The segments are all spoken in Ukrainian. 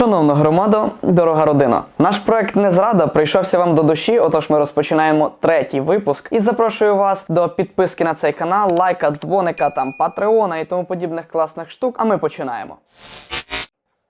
Шановна громада, дорога родина, наш проект не зрада прийшовся вам до душі. Отож, ми розпочинаємо третій випуск і запрошую вас до підписки на цей канал, лайка, дзвоника, там патреона і тому подібних класних штук. А ми починаємо.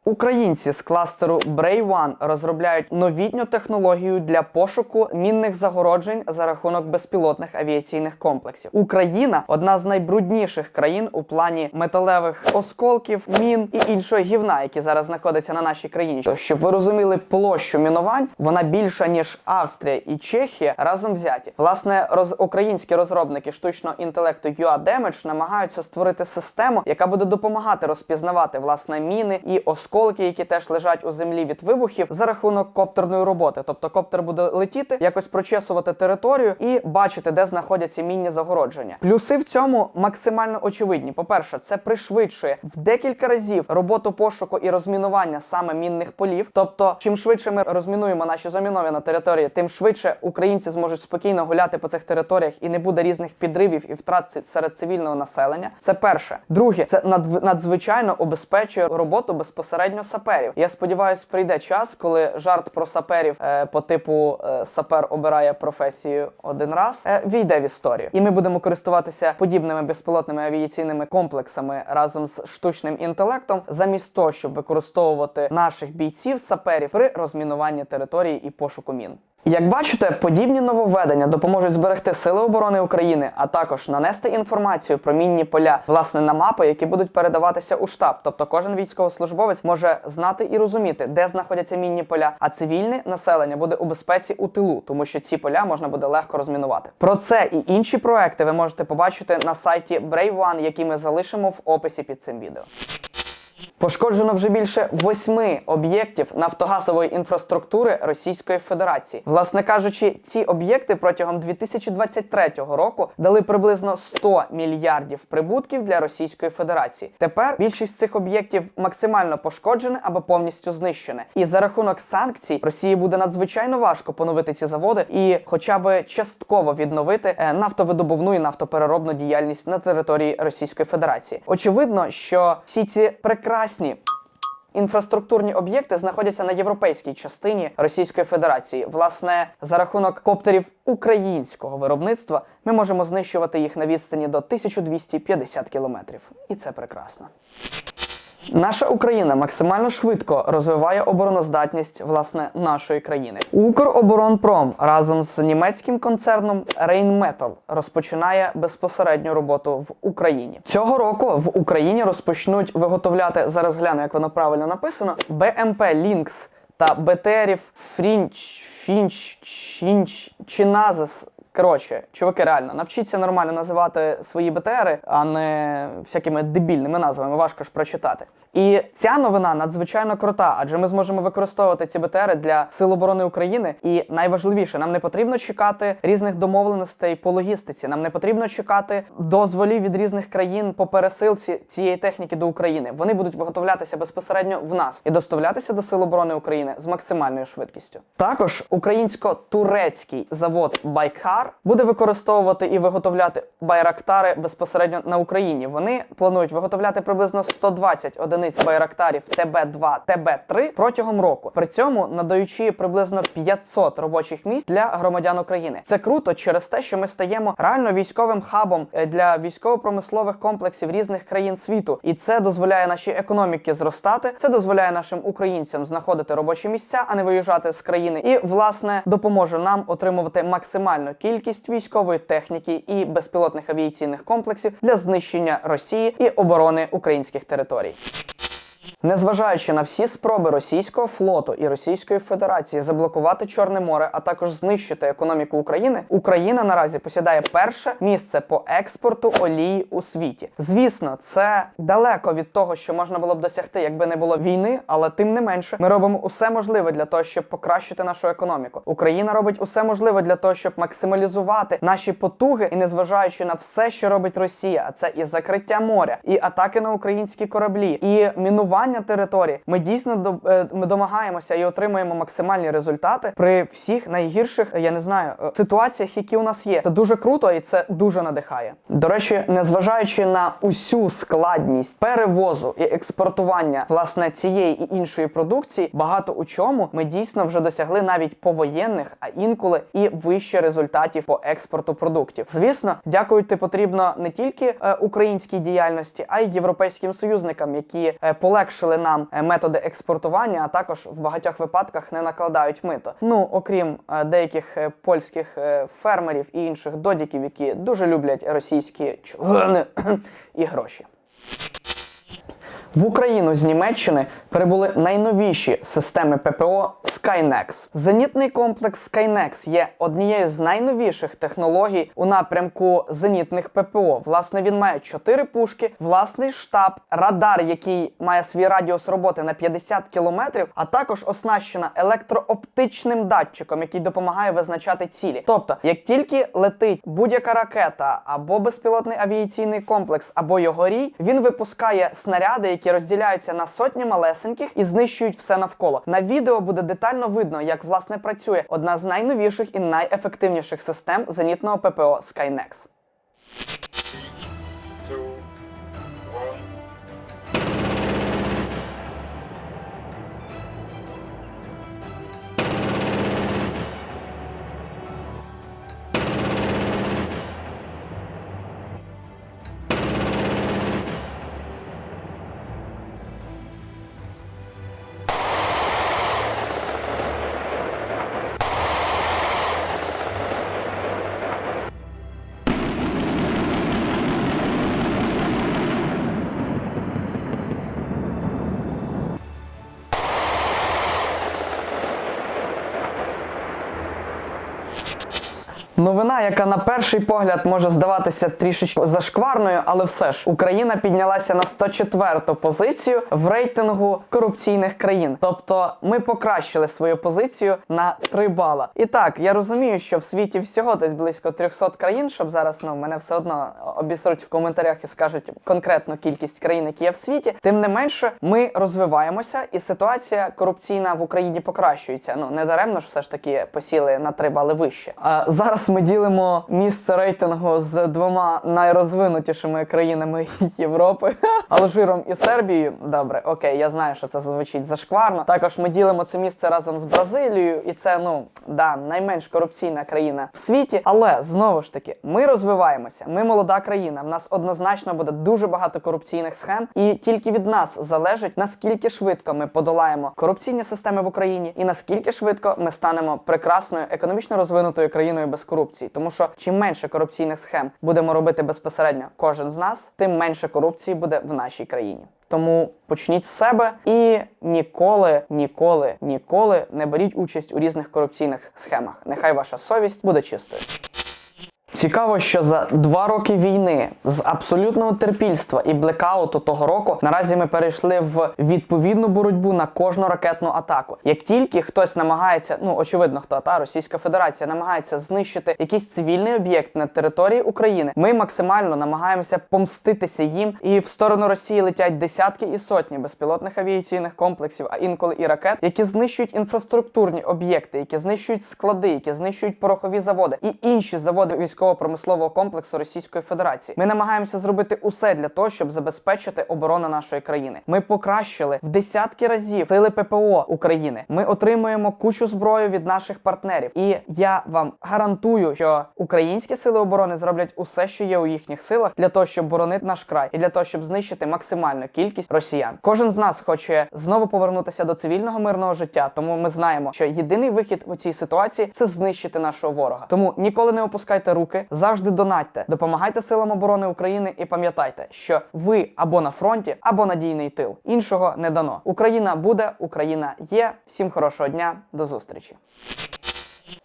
Українці з кластеру One розробляють новітню технологію для пошуку мінних загороджень за рахунок безпілотних авіаційних комплексів. Україна одна з найбрудніших країн у плані металевих осколків, мін і іншого гівна, які зараз знаходяться на нашій країні. То, щоб ви розуміли площу мінувань, вона більша ніж Австрія і Чехія разом взяті. Власне, роз... українські розробники штучного інтелекту UA Damage намагаються створити систему, яка буде допомагати розпізнавати власне міни і осколки, які теж лежать у землі від вибухів, за рахунок коптерної роботи. Тобто коптер буде летіти, якось прочесувати територію і бачити, де знаходяться мінні загородження. Плюси в цьому максимально очевидні. По-перше, це пришвидшує в декілька разів роботу пошуку і розмінування саме мінних полів. Тобто, чим швидше ми розмінуємо наші заміновані території, тим швидше українці зможуть спокійно гуляти по цих територіях і не буде різних підривів і втрат серед цивільного населення. Це перше. Друге, це надзвичайно обезпечує роботу безпосередньо саперів. Я сподіваюся, прийде час, коли жарт про саперів е, по типу е, сапер обирає професію один раз, е, війде в історію, і ми будемо користуватися подібними безпілотними авіаційними комплексами разом з штучним інтелектом, замість того, щоб використовувати наших бійців саперів при розмінуванні території і пошуку мін. Як бачите, подібні нововведення допоможуть зберегти сили оборони України, а також нанести інформацію про мінні поля власне на мапи, які будуть передаватися у штаб. Тобто кожен військовослужбовець може знати і розуміти, де знаходяться мінні поля, а цивільне населення буде у безпеці у тилу, тому що ці поля можна буде легко розмінувати. Про це і інші проекти ви можете побачити на сайті Brave One, який ми залишимо в описі під цим відео. Пошкоджено вже більше восьми об'єктів нафтогазової інфраструктури Російської Федерації. Власне кажучи, ці об'єкти протягом 2023 року дали приблизно 100 мільярдів прибутків для Російської Федерації. Тепер більшість цих об'єктів максимально пошкоджене або повністю знищене. І за рахунок санкцій Росії буде надзвичайно важко поновити ці заводи і, хоча б частково відновити е, нафтовидобувну і нафтопереробну діяльність на території Російської Федерації. Очевидно, що всі ці прекрасні Інфраструктурні об'єкти знаходяться на європейській частині Російської Федерації. Власне, за рахунок коптерів українського виробництва ми можемо знищувати їх на відстані до 1250 кілометрів. І це прекрасно. Наша Україна максимально швидко розвиває обороноздатність власне нашої країни. Укроборонпром разом з німецьким концерном Rheinmetall розпочинає безпосередню роботу в Україні. Цього року в Україні розпочнуть виготовляти зараз. Гляну, як воно правильно написано: БМП Lynx та БТРів Фрінч, Фінч, Чінч, Чиназис. Коротше, чуваки, реально, навчіться нормально називати свої БТРи, а не всякими дебільними назвами. Важко ж прочитати. І ця новина надзвичайно крута, адже ми зможемо використовувати ці БТРи для Сил оборони України. І найважливіше, нам не потрібно чекати різних домовленостей по логістиці. Нам не потрібно чекати дозволів від різних країн по пересилці цієї техніки до України. Вони будуть виготовлятися безпосередньо в нас і доставлятися до Сил оборони України з максимальною швидкістю. Також українсько-турецький завод Байкар буде використовувати і виготовляти байрактари безпосередньо на Україні. Вони планують виготовляти приблизно 120 одиниць байрактарів ТБ2, ТБ3 протягом року. При цьому надаючи приблизно 500 робочих місць для громадян України. Це круто через те, що ми стаємо реально військовим хабом е, для військово-промислових комплексів різних країн світу, і це дозволяє нашій економіки зростати. Це дозволяє нашим українцям знаходити робочі місця, а не виїжджати з країни. І власне допоможе нам отримувати максимальну кількість військової техніки і безпілотних авіаційних комплексів для знищення Росії і оборони українських територій. Незважаючи на всі спроби російського флоту і Російської Федерації заблокувати Чорне море, а також знищити економіку України, Україна наразі посідає перше місце по експорту олії у світі. Звісно, це далеко від того, що можна було б досягти, якби не було війни, але тим не менше, ми робимо усе можливе для того, щоб покращити нашу економіку. Україна робить усе можливе для того, щоб максималізувати наші потуги, і незважаючи на все, що робить Росія, а це і закриття моря, і атаки на українські кораблі, і мінування окупування території. Ми дійсно е, ми домагаємося і отримуємо максимальні результати при всіх найгірших, я не знаю, е, ситуаціях, які у нас є. Це дуже круто і це дуже надихає. До речі, незважаючи на усю складність перевозу і експортування власне цієї і іншої продукції, багато у чому ми дійсно вже досягли навіть повоєнних, а інколи і вище результатів по експорту продуктів. Звісно, дякувати потрібно не тільки е, українській діяльності, а й європейським союзникам, які е, полегшили нам е, методи експортування, а також в багатьох випадках не накладають мито. Ну окрім е, деяких е, польських фермерів і інших додіків, які дуже люблять російські члени і гроші. В Україну з Німеччини прибули найновіші системи ППО Skynex. Зенітний комплекс Skynex є однією з найновіших технологій у напрямку зенітних ППО. Власне, він має 4 пушки, власний штаб, радар, який має свій радіус роботи на 50 кілометрів, а також оснащена електрооптичним датчиком, який допомагає визначати цілі. Тобто, як тільки летить будь-яка ракета або безпілотний авіаційний комплекс, або його рій, він випускає снаряди, які розділяються на сотні малесеньких і знищують все навколо. На відео буде детально видно, як власне працює одна з найновіших і найефективніших систем зенітного ППО Skynex. Новина, яка на перший погляд може здаватися трішечки зашкварною, але все ж Україна піднялася на 104-ту позицію в рейтингу корупційних країн. Тобто ми покращили свою позицію на 3 бала. І так, я розумію, що в світі всього десь близько 300 країн, щоб зараз ну мене все одно обісруть в коментарях і скажуть конкретну кількість країн, які є в світі. Тим не менше, ми розвиваємося, і ситуація корупційна в Україні покращується. Ну не даремно ж все ж таки посіли на 3 бали вище. А зараз ми ділимо місце рейтингу з двома найрозвинутішими країнами Європи Алжиром і Сербією. Добре, окей, я знаю, що це звучить зашкварно. Також ми ділимо це місце разом з Бразилією, і це ну да найменш корупційна країна в світі. Але знову ж таки, ми розвиваємося. Ми молода країна. В нас однозначно буде дуже багато корупційних схем, і тільки від нас залежить наскільки швидко ми подолаємо корупційні системи в Україні, і наскільки швидко ми станемо прекрасною економічно розвинутою країною без корупції. Тому що чим менше корупційних схем будемо робити безпосередньо кожен з нас, тим менше корупції буде в нашій країні. Тому почніть з себе і ніколи, ніколи, ніколи не беріть участь у різних корупційних схемах. Нехай ваша совість буде чистою. Цікаво, що за два роки війни з абсолютного терпільства і блекауту того року наразі ми перейшли в відповідну боротьбу на кожну ракетну атаку. Як тільки хтось намагається, ну очевидно, хто та Російська Федерація намагається знищити якийсь цивільний об'єкт на території України, ми максимально намагаємося помститися їм, і в сторону Росії летять десятки і сотні безпілотних авіаційних комплексів, а інколи і ракет, які знищують інфраструктурні об'єкти, які знищують склади, які знищують порохові заводи і інші заводи військово-промислового комплексу Російської Федерації. Ми намагаємося зробити усе для того, щоб забезпечити оборону нашої країни. Ми покращили в десятки разів сили ППО України. Ми отримуємо кучу зброї від наших партнерів. І я вам гарантую, що українські сили оборони зроблять усе, що є у їхніх силах, для того, щоб боронити наш край, і для того, щоб знищити максимальну кількість росіян. Кожен з нас хоче знову повернутися до цивільного мирного життя. Тому ми знаємо, що єдиний вихід у цій ситуації це знищити нашого ворога. Тому ніколи не опускайте руки, завжди донатьте, допомагайте силам оборони України і пам'ятайте, що ви або на фронті, або надійний тил. Іншого не дано. Україна буде, Україна є. Всім хорошого дня, до зустрічі.